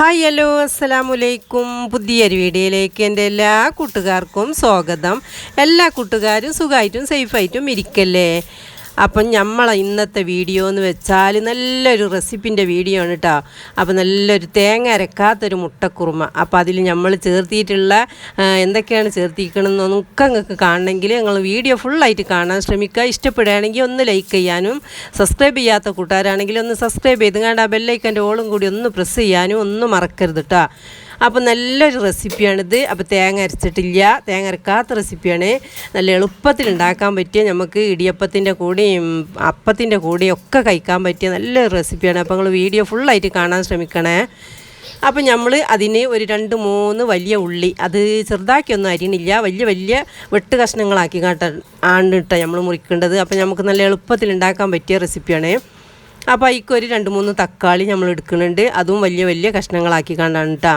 Hi hello അസ്സലാമലൈക്കും പുതിയൊരു വീഡിയോയിലേക്ക് എന്റെ എല്ലാ കൂട്ടുകാർക്കും സ്വാഗതം. എല്ലാ കൂട്ടുകാരും സുഖമായിട്ടും സേഫായിട്ടും ഇരിക്കല്ലേ? അപ്പം നമ്മളെ ഇന്നത്തെ വീഡിയോ എന്ന് വെച്ചാൽ നല്ലൊരു റെസിപ്പിന്റെ വീഡിയോ ആണ് കേട്ടോ അപ്പോൾ നല്ലൊരു തേങ്ങ അരക്കാത്തൊരു മുട്ടക്കുറുമ. അപ്പോൾ അതിൽ നമ്മൾ ചേർത്തിയിട്ടുള്ള എന്തൊക്കെയാണ് ചേർത്തിക്കണമെന്നൊക്കെ നിങ്ങൾക്ക് കാണണമെങ്കിൽ നിങ്ങൾ വീഡിയോ ഫുള്ളായിട്ട് കാണാൻ ശ്രമിക്കുക. ഇഷ്ടപ്പെടുകയാണെങ്കിൽ ഒന്ന് ലൈക്ക് ചെയ്യാനും സബ്സ്ക്രൈബ് ചെയ്യാത്ത കൂട്ടുകാരാണെങ്കിൽ ഒന്ന് സബ്സ്ക്രൈബ് ചെയ്ത് കണ്ട് ആ ബെല്ലൈക്കന്റെ ഓളും കൂടി ഒന്ന് പ്രസ് ചെയ്യാനും ഒന്നും മറക്കരുത് കേട്ടോ അപ്പോൾ നല്ലൊരു റെസിപ്പിയാണിത്. അപ്പോൾ തേങ്ങ അരച്ചിട്ടില്ല. തേങ്ങ അരക്കാത്ത റെസിപ്പിയാണ്. നല്ല എളുപ്പത്തിൽ ഉണ്ടാക്കാൻ പറ്റിയ നമുക്ക് ഇടിയപ്പത്തിന്റെ കൂടെയും അപ്പത്തിന്റെ കൂടെയും ഒക്കെ കഴിക്കാൻ പറ്റിയ നല്ലൊരു റെസിപ്പിയാണ്. അപ്പോൾ നിങ്ങൾ വീഡിയോ ഫുള്ളായിട്ട് കാണാൻ ശ്രമിക്കണേ. അപ്പം നമ്മൾ അതിന് ഒരു രണ്ട് മൂന്ന് വലിയ ഉള്ളി അത് ചെറുതാക്കിയൊന്നും അരിയണില്ല. വലിയ വലിയ വെട്ട് കഷ്ണങ്ങളാക്കി കാട്ട ആണ് കേട്ടോ നമ്മൾ മുറിക്കേണ്ടത്. അപ്പം നമുക്ക് നല്ല എളുപ്പത്തിൽ ഉണ്ടാക്കാൻ പറ്റിയ റെസിപ്പിയാണ്. അപ്പോൾ അതിക്കൊരു രണ്ട് മൂന്ന് തക്കാളി നമ്മൾ എടുക്കുന്നുണ്ട് അതും വലിയ വലിയ കഷ്ണങ്ങളാക്കി കണ്ടാണ് കേട്ടോ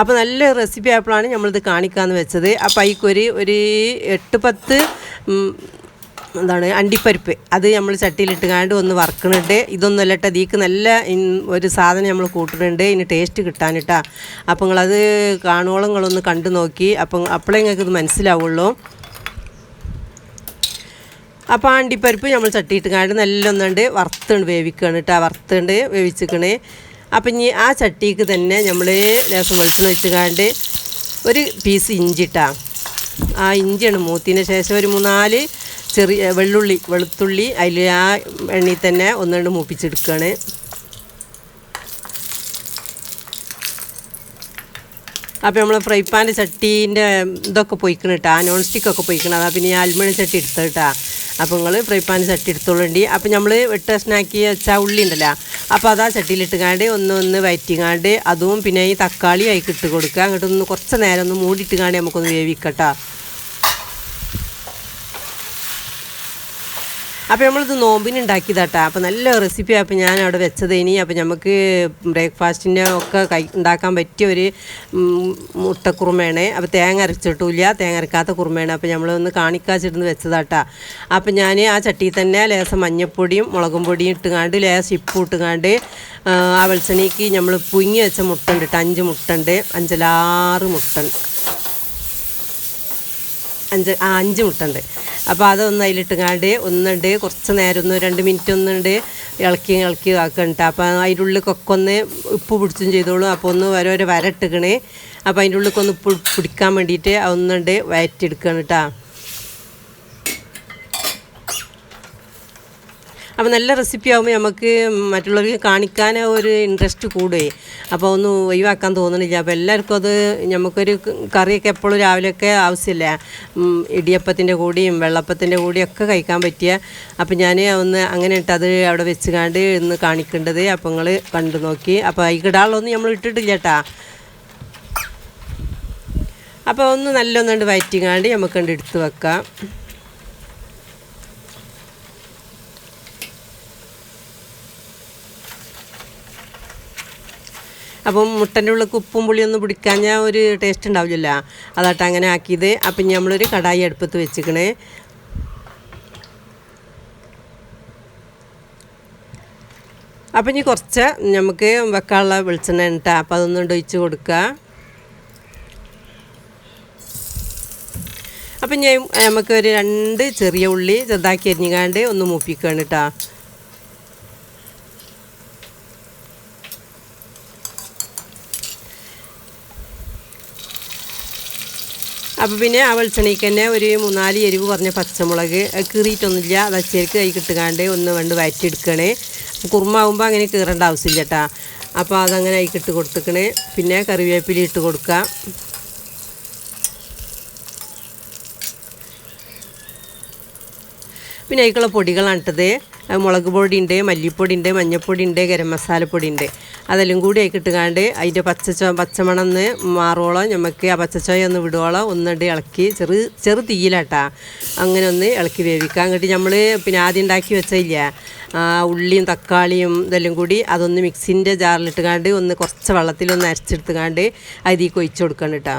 അപ്പോൾ നല്ല റെസിപ്പി ആയപ്പോഴാണ് നമ്മളിത് കാണിക്കാമെന്ന് വെച്ചത്. അപ്പോൾ അതിക്കൊരു ഒരു എട്ട് പത്ത് എന്താണ് അണ്ടിപ്പരിപ്പ്. അത് നമ്മൾ ചട്ടിയിലിട്ട് കാണ്ട് ഒന്ന് വറക്കണുണ്ട്. ഇതൊന്നും അല്ലട്ട ദീക്ക് നല്ല ഒരു സാധനം നമ്മൾ കൂട്ടിട്ടുണ്ട് ഇനി ടേസ്റ്റ് കിട്ടാനിട്ടാ. അപ്പോൾ നിങ്ങളത് കാണുവോളം നിങ്ങളൊന്ന് കണ്ടു നോക്കി. അപ്പം അപ്പോഴേ നിങ്ങൾക്ക് ഇത് മനസ്സിലാവുള്ളൂ അപ്പോൾ അണ്ടിപ്പരിപ്പ് നമ്മൾ ചട്ടിയിട്ട് കാണ്ട് നല്ല ഒന്നുണ്ട് വറുത്തുണ്ട് വേവിക്കുകയാണ് കേട്ടോ വറുത്തുണ്ട് വേവിച്ചിക്കണേ. അപ്പം ഇനി ആ ചട്ടിക്ക് തന്നെ നമ്മൾ ലേസം വെളിച്ചെണ്ണ വെച്ച് കാണ്ട് ഒരു പീസ് ഇഞ്ചി ഇട്ടാ. ആ ഇഞ്ചിയാണ് മൂത്തിന് ശേഷം ഒരു മൂന്നാൽ ചെറിയ വെള്ളുള്ളി വെളുത്തുള്ളി അതിൽ ആ എണ്ണയിൽ തന്നെ ഒന്ന് രണ്ട് മൂപ്പിച്ചെടുക്കുകയാണ് അപ്പോൾ നമ്മൾ ഫ്രൈ പാന്റെ ചട്ടീന്റെ ഇതൊക്കെ പൊയ്ക്കണം കേട്ടോ ആ നോൺ സ്റ്റിക്കൊക്കെ പൊയ്ക്കണം. അതാ പിന്നെ ഈ അൽമണി ചട്ടി എടുത്തത് കേട്ടോ അപ്പോൾ നിങ്ങൾ ഫ്രൈ പാൻ ചട്ടി എടുത്തോളണ്ടി. അപ്പോൾ നമ്മൾ വെട്ട സ്നാക്കി വെച്ചാൽ ഉള്ളി ഉണ്ടല്ലോ അപ്പോൾ അതാ ചട്ടിയിലിട്ട് കാണ്ട് ഒന്ന് ഒന്ന് വയറ്റിങ്ങാണ്ട് അതും പിന്നെ ഈ തക്കാളി ആയിക്കിട്ട് കൊടുക്കുക അങ്ങോട്ടൊന്ന് കുറച്ച് നേരം ഒന്ന് മൂടിയിട്ട് കാണ്ട് നമുക്കൊന്ന് വേവിക്കട്ടോ. അപ്പോൾ നമ്മളിത് നോമ്പിന് ഉണ്ടാക്കിയതാട്ടാ അപ്പോൾ നല്ല റെസിപ്പി അപ്പോൾ ഞാൻ അവിടെ വെച്ചത് ഇനി അപ്പോൾ നമുക്ക് ബ്രേക്ക്ഫാസ്റ്റിന്റെ ഒക്കെ കൈ ഉണ്ടാക്കാൻ പറ്റിയ ഒരു മുട്ടക്കുറുമയാണ് അപ്പോൾ തേങ്ങ അരച്ചിട്ടില്ല. തേങ്ങ അരക്കാത്ത കുറുമയാണ് അപ്പോൾ നമ്മളൊന്ന് കാണിക്കാച്ചിരുന്ന് വെച്ചതാട്ടാ. അപ്പോൾ ഞാൻ ആ ചട്ടിയിൽ തന്നെ ലേശം മഞ്ഞപ്പൊടിയും മുളകും പൊടിയും ഇട്ടുകാണ്ട് ലേശം ഇപ്പും ഇട്ടുകാണ്ട് ആ വെളിച്ചെണ്ണയ്ക്ക് നമ്മൾ പുങ്ങി വെച്ച മുട്ട ഉണ്ട് കേട്ടോ അഞ്ച് മുട്ട ഉണ്ട് അഞ്ചലാറ് മുട്ട അഞ്ച് ആ അഞ്ച് മുട്ടുണ്ട്. അപ്പോൾ അതൊന്ന് അതിലിട്ടുങ്ങാണ്ട് ഒന്നുണ്ട്. കുറച്ച് നേരം ഒന്ന് രണ്ട് മിനിറ്റ് ഒന്നുണ്ട്. ഇളക്കി ഇളക്കി ആക്കണ്ട അപ്പോൾ അതിന്റെ ഉള്ളിലൊക്കെ ഒന്ന് ഉപ്പ് പിടിച്ചും ചെയ്തോളൂ. അപ്പോൾ ഒന്ന് ഓരോരോ വരട്ടിക്കണേ അപ്പോൾ അതിന്റെ ഉള്ളിലൊക്കെ ഉപ്പ് പിടിക്കാൻ വേണ്ടിയിട്ട് ഒന്നുണ്ട് വയറ്റിയെടുക്കണം കേട്ടോ അപ്പോൾ നല്ല റെസിപ്പി ആകുമ്പോൾ നമുക്ക് മറ്റുള്ളവർക്ക് കാണിക്കാൻ ഒരു ഇൻട്രസ്റ്റ് കൂടുകയെ അപ്പോൾ ഒന്നും ഒഴിവാക്കാൻ തോന്നണില്ല. അപ്പോൾ എല്ലാവർക്കും അത് നമുക്കൊരു കറിയൊക്കെ എപ്പോഴും രാവിലെയൊക്കെ ആവശ്യമില്ല. ഇടിയപ്പത്തിന്റെ കൂടിയും വെള്ളപ്പത്തിന്റെ കൂടിയും ഒക്കെ കഴിക്കാൻ പറ്റിയ. അപ്പോൾ ഞാൻ ഒന്ന് അങ്ങനെ ഇട്ട് അത് അവിടെ വെച്ചുകാണ്ട് ഇന്ന് കാണിക്കേണ്ടത് അപ്പോൾ നിങ്ങൾ കണ്ടു നോക്കി. അപ്പോൾ ഈ കിടാളൊന്നും നമ്മൾ ഇട്ടിട്ടില്ല കേട്ടാ അപ്പോൾ ഒന്ന് നല്ലൊന്നുണ്ട് വയറ്റിങ്ങാണ്ട് നമുക്ക് കണ്ട് എടുത്ത് വെക്കാം. അപ്പം മുട്ടന്റെ ഉള്ളിൽ ഉപ്പും പുളിയൊന്നും പിടിക്കാഞ്ഞാൽ ഒരു ടേസ്റ്റ് ഉണ്ടാവില്ലല്ലോ. അതാട്ട് അങ്ങനെ ആക്കിയത്. അപ്പം നമ്മളൊരു കടായി അടുപ്പത്ത് വെച്ചിക്കണേ. അപ്പം ഇനി കുറച്ച് നമുക്ക് വെക്കാനുള്ള വെളിച്ചെണ്ണ ഇട്ടാ അപ്പം അതൊന്നും ഒഴിച്ച് കൊടുക്കുക. അപ്പം ഞാൻ നമുക്ക് ഒരു രണ്ട് ചെറിയ ഉള്ളി ചെറുതാക്കി അരിഞ്ഞുകാണ്ട് ഒന്ന് മൂപ്പിക്കുകയാണ് കേട്ടോ അപ്പോൾ പിന്നെ ആ വെളിച്ചെണ്ണയ്ക്ക് തന്നെ ഒരു മൂന്നാൽ എരിവ് കുറഞ്ഞ പച്ചമുളക് കീറിയിട്ടൊന്നുമില്ല. അത് അച്ചേർക്ക് കൈ കിട്ടുകാണ്ട് ഒന്ന് വണ്ട് വയറ്റിയെടുക്കണേ. കുറുമാകുമ്പോൾ അങ്ങനെ കീറേണ്ട ആവശ്യമില്ല കേട്ടാ അപ്പോൾ അതങ്ങനെ അതിക്കിട്ട് കൊടുത്തുക്കണേ. പിന്നെ കറിവേപ്പില ഇട്ട് കൊടുക്കുക പിന്നെ അതിക്കുള്ള പൊടികളാണ് ഇട്ടത്. മുളക് പൊടി ഉണ്ട് മല്ലിപ്പൊടി ഉണ്ട് ഉണ്ട് ഗരം മസാലപ്പൊടി ഉണ്ട് അതെല്ലാം കൂടി അതിക്കിട്ടുകാണ്ട് അതിന്റെ പച്ചച്ചോ പച്ചമണന്ന് മാറോളം നമുക്ക് ആ പച്ചച്ചോയ ഒന്ന് വിടുവോളം. ഒന്നിട്ട് ഇളക്കി ചെറു ചെറു തീയിലാട്ടാ. അങ്ങനെ ഒന്ന് ഇളക്കി വേവിക്കാം. എന്നിട്ട് നമ്മൾ പിന്നെ ആദ്യം ഉണ്ടാക്കി വെച്ചില്ല ഉള്ളിയും തക്കാളിയും ഇതെല്ലാം കൂടി അതൊന്ന് മിക്സിന്റെ ജാറിലിട്ടുകാണ്ട് ഒന്ന് കുറച്ച് വെള്ളത്തിലൊന്ന് അരച്ചെടുത്തുകാണ്ട് അതിൽ കൊഴിച്ചു കൊടുക്കണം കേട്ടോ.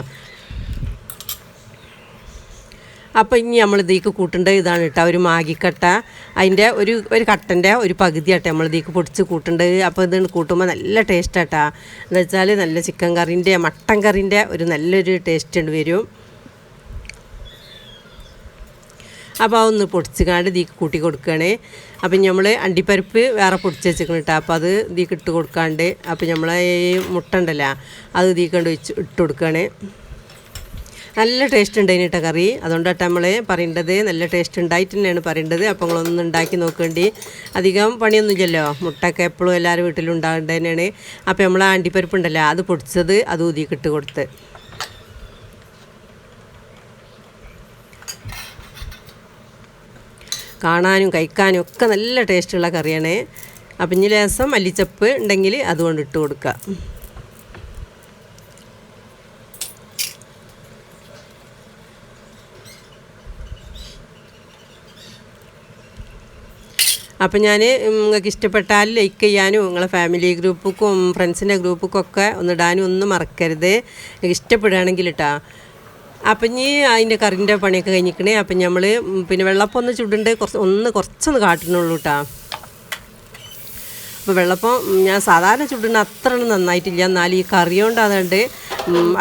അപ്പോൾ ഇനി നമ്മൾ കൂട്ടേണ്ടത് ഇതാണ് കേട്ടോ ഒരു മാഗിക്കട്ട. അതിന്റെ ഒരു ഒരു കട്ടന്റെ ഒരു പകുതി ആട്ടെ നമ്മൾ പൊടിച്ച് കൂട്ടേണ്ടത്. അപ്പോൾ ഇത് കൂട്ടുമ്പോൾ നല്ല ടേസ്റ്റ് ആട്ടാ. എന്ന് വെച്ചാൽ നല്ല ചിക്കൻ കറീന്റെ മട്ടൻ കറീന്റെ ഒരു നല്ലൊരു ടേസ്റ്റ് ഉണ്ട് വരും. അപ്പോൾ അതൊന്ന് പൊടിച്ചുകാണ്ട് ഇതിക്ക് കൂട്ടി കൊടുക്കുകയാണ് അപ്പം നമ്മൾ അണ്ടിപ്പരിപ്പ് വേറെ പൊടിച്ച് വെച്ചിരിക്കണം കേട്ടോ. അപ്പോൾ അത് ഇതിക്ക് ഇട്ട് കൊടുക്കാണ്ട് അപ്പോൾ നമ്മൾ ഈ മുട്ട ഉണ്ടല്ലോ അത് ഇതിക്കണ്ട് വെച്ച് ഇട്ട് കൊടുക്കുകയാണ് നല്ല ടേസ്റ്റ് ഉണ്ടായിന് കേട്ടോ കറി. അതുകൊണ്ടാണ് നമ്മൾ പറയേണ്ടത് നല്ല ടേസ്റ്റ് ഉണ്ടായിട്ട് തന്നെയാണ് പറയേണ്ടത്. അപ്പോൾ നിങ്ങളൊന്ന് ഉണ്ടാക്കി നോക്കേണ്ടി. അധികം പണിയൊന്നുമില്ലല്ലോ. മുട്ടയൊക്കെ എപ്പോഴും എല്ലാവരും വീട്ടിലും ഉണ്ടാകേണ്ടത് തന്നെയാണ് അപ്പോൾ നമ്മൾ ആണ്ടിപ്പരിപ്പ് ഉണ്ടല്ലോ അത് പൊടിച്ചത് അത് ഊതിക്കിട്ട് കൊടുത്ത്. കാണാനും കഴിക്കാനും ഒക്കെ നല്ല ടേസ്റ്റുള്ള കറിയാണ്. അപ്പം ഇനി ലേസം മല്ലിച്ചപ്പ് ഉണ്ടെങ്കിൽ അതുകൊണ്ട് ഇട്ട് കൊടുക്കുക. അപ്പം ഞാൻ നിങ്ങൾക്ക് ഇഷ്ടപ്പെട്ടാൽ ലൈക്ക് ചെയ്യാനും നിങ്ങളെ ഫാമിലി ഗ്രൂപ്പുക്കും ഫ്രണ്ട്സിന്റെ ഒക്കെ ഒന്നിടാനും ഒന്നും മറക്കരുത്. ഇഷ്ടപ്പെടുകയാണെങ്കിൽ ഇട്ടാ അപ്പം ഇനി അതിന്റെ കറിന്റെ പണിയൊക്കെ കഴിഞ്ഞിക്കണേ. അപ്പം നമ്മൾ പിന്നെ വെള്ളപ്പം ഒന്ന് ചുടുണ്ട് കുറച്ച് ഒന്ന് കുറച്ചൊന്ന് കാട്ടണുള്ളൂ കേട്ടോ അപ്പോൾ വെള്ളപ്പം ഞാൻ സാധാരണ ചുടുന്ന അത്ര നന്നായിട്ടില്ല. എന്നാലും ഈ കറി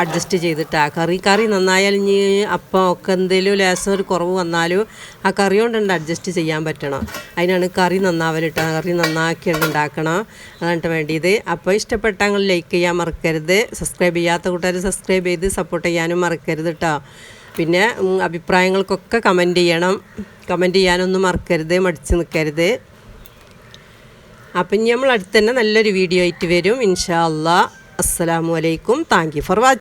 അഡ്ജസ്റ്റ് ചെയ്തിട്ട് ആ കറി. കറി നന്നായാൽ ഇനി അപ്പം ഒക്കെ എന്തെങ്കിലും ലേസം ഒരു കുറവ് വന്നാലും ആ കറി കൊണ്ടുണ്ട് അഡ്ജസ്റ്റ് ചെയ്യാൻ പറ്റണം. അതിനാണ് കറി നന്നാവലിട്ടാ കറി നന്നാക്കി ഉണ്ടാക്കണം അതാണ് വേണ്ടിയത് അപ്പോൾ ഇഷ്ടപ്പെട്ടാൽ ലൈക്ക് ചെയ്യാൻ മറക്കരുത്. സബ്സ്ക്രൈബ് ചെയ്യാത്ത കൂട്ടുകാർ സബ്സ്ക്രൈബ് ചെയ്ത് സപ്പോർട്ട് ചെയ്യാനും മറക്കരുത് കേട്ടോ പിന്നെ അഭിപ്രായങ്ങൾക്കൊക്കെ കമന്റ് ചെയ്യണം. കമന്റ് ചെയ്യാനൊന്നും മറക്കരുത്. മടിച്ച് നിൽക്കരുത് അപ്പം ഇനി നമ്മൾ അടുത്ത് തന്നെ നല്ലൊരു വീഡിയോ ആയിട്ട് വരും. ഇൻഷാ അല്ലാ അസ്സലാമു അലൈക്കും താങ്ക് യു ഫോർ വാച്ചിങ്